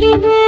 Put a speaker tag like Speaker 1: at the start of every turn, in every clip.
Speaker 1: Live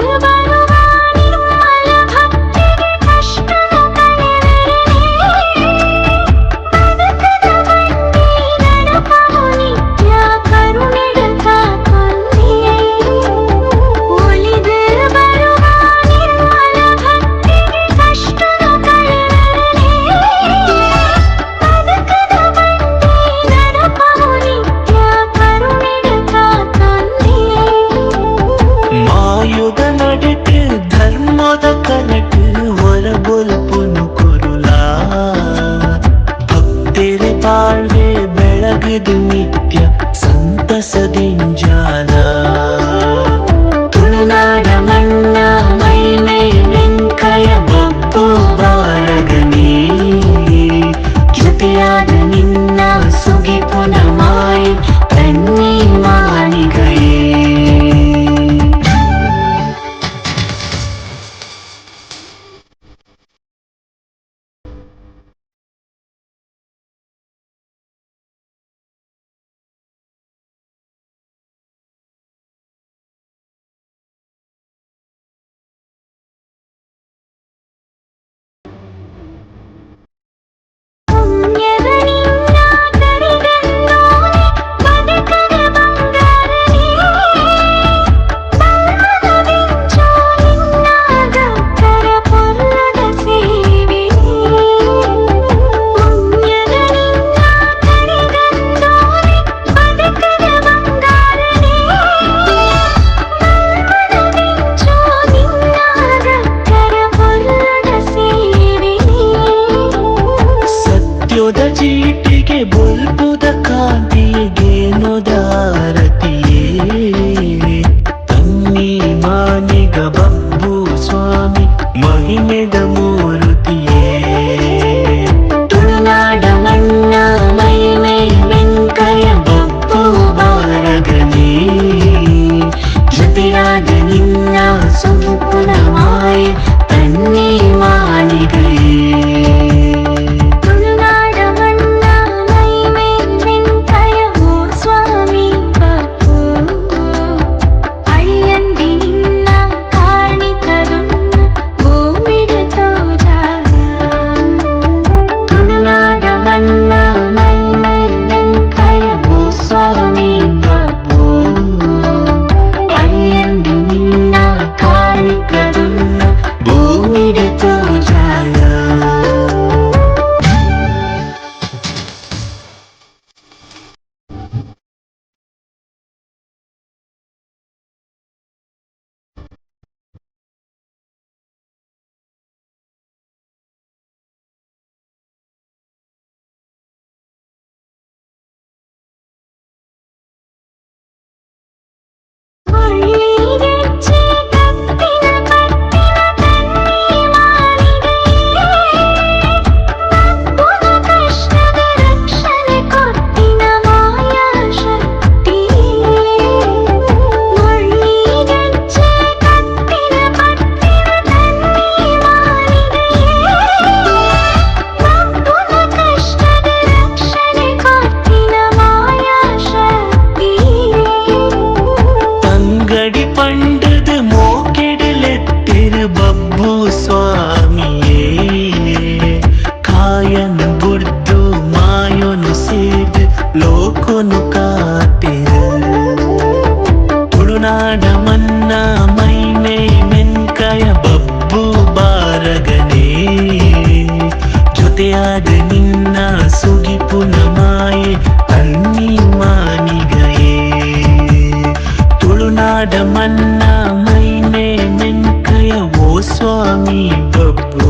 Speaker 2: ಧ್ಯಾನಮೈನೇನೆಂಕಯ ಓ ಸ್ವಾಮಿ ಬಬ್ಬು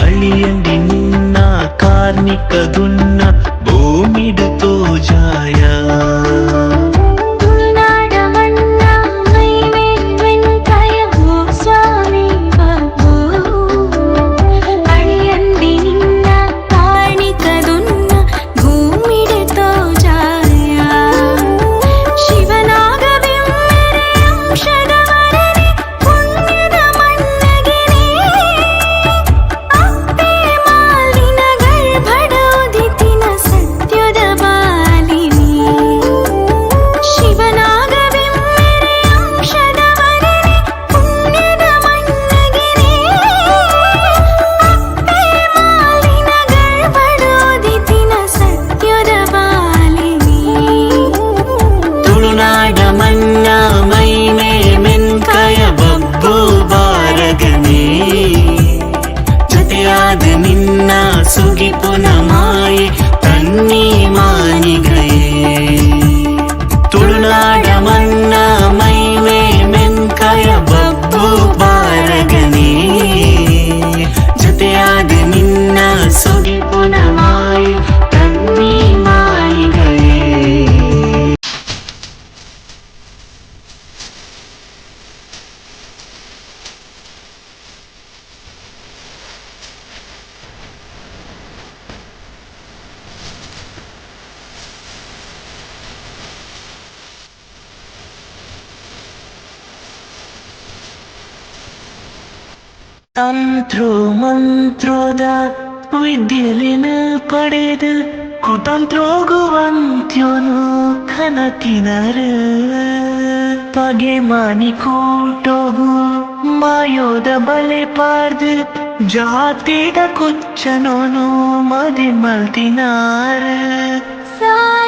Speaker 2: ಅಳಿಯಂಡಿ ನಿನ್ನ ಕಾರ್ಮಿಕದುನ್ನ ಭೂಮಿಡು ತೋಜಾಯ ತಂತ್ರೋ ಮಂತ್ರದ ವಿದ್ಯಲಿನ ಪಡೆದು ಕುತಂತ್ರೋಗುವಂತ್ಯನು ಕನಕಿನರ ಪಗೆ ಮಾನಿ ಕೂಟೋಗು ಮಾಯೋದ ಬಲೆ ಪಾರ್ದು ಜಾತಿದ ಕುಚ್ಚನೋನು ಮದಿ ಮಲ್ತಿನಾರ.
Speaker 1: ಸಾಯ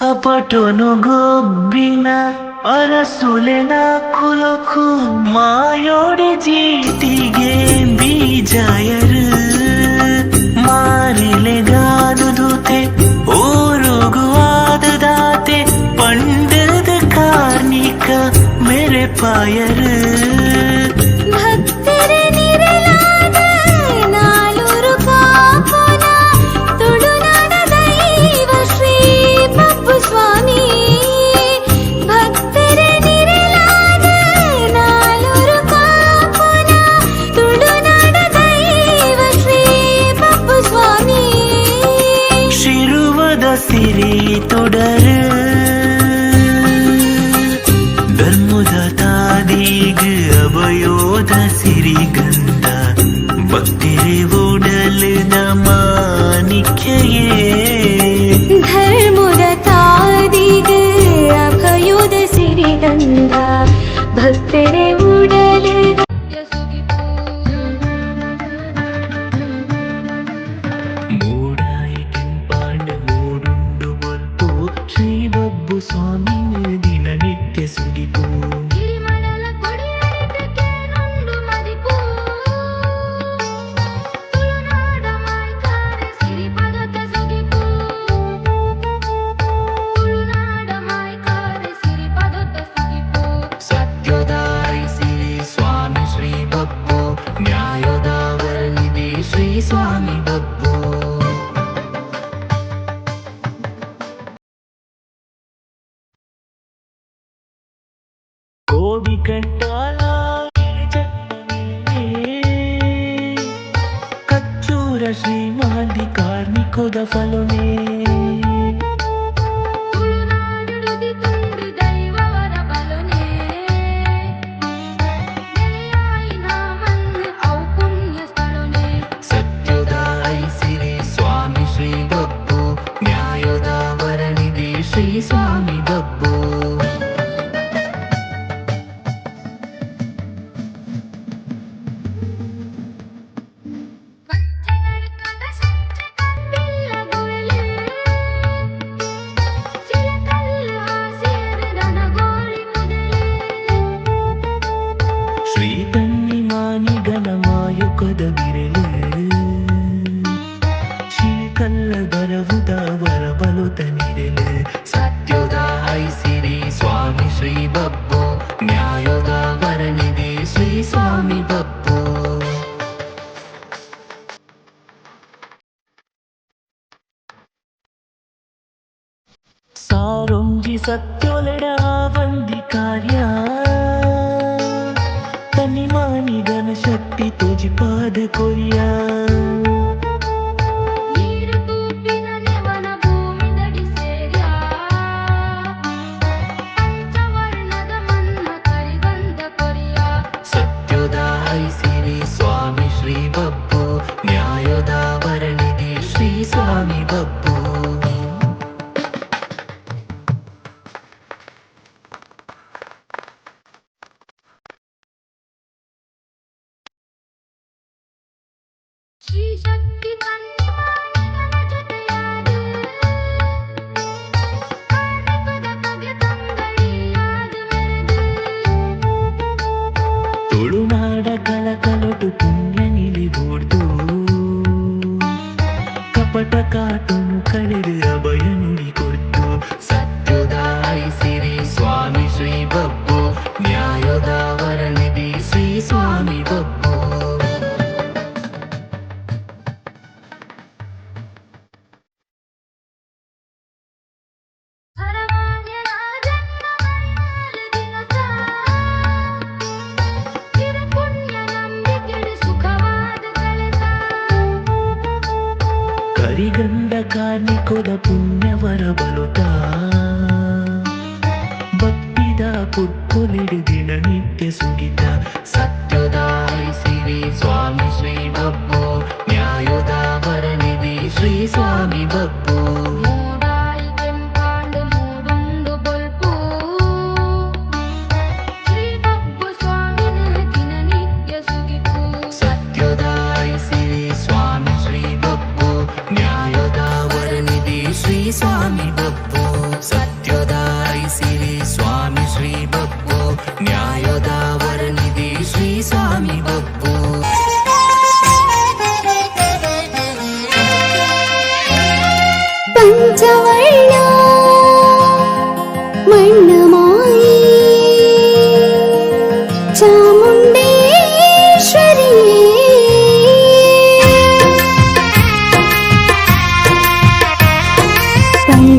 Speaker 2: అపటను గొబ్బిన ಅರಸುಲೆನ ಕುಲಕು ಮಾಯೋಡೆ ಜೀತಿಗೆ ಬೀಜಾಯರು ಮಾರಿಲೆ ಗಾದುದುತೆ ಓರುಗುವಾದುದಾತೆ ಪಂಡದ ಕಾರ್ಣಿಕ ಮೆರೆ ಪಾಯರು follow me. മാറുങ്കി സത്യോലട വന്ദിക്കാര്യ തന്നിമാനി ധനശക്തി തുജി പാദ കൊരിയ ಸ್ವಾಮಿ ಶ್ರೀ ಬಬ್ಬು ನ್ಯಾಯೋದಾವರಣಿಧಿ ಶ್ರೀ ಸ್ವಾಮಿ ಬಬ್ಬು కపట కాటును కడిరి అభయనికో కరిగంధకాన్ని కొల పుణ్యవర పుణ్యవరబలుత భక్తిద పుట్టుడి దిన నిత్య సుగిత. సత్యుదాయ శ్రీ స్వామి శ్రీ బబ్బు. న్యాయుదా వరనిధి శ్రీ స్వామి బబ్బు.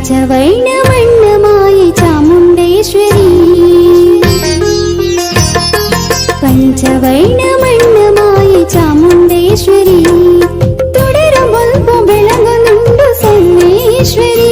Speaker 1: పంచవైణమన్నమాయి చాముండేశ్వరి. పంచవైణమన్నమాయి చాముండేశ్వరి. തുടരും മുൻപ് വിളങ്ങുന്നുണ്ട് സർവേശ്വരി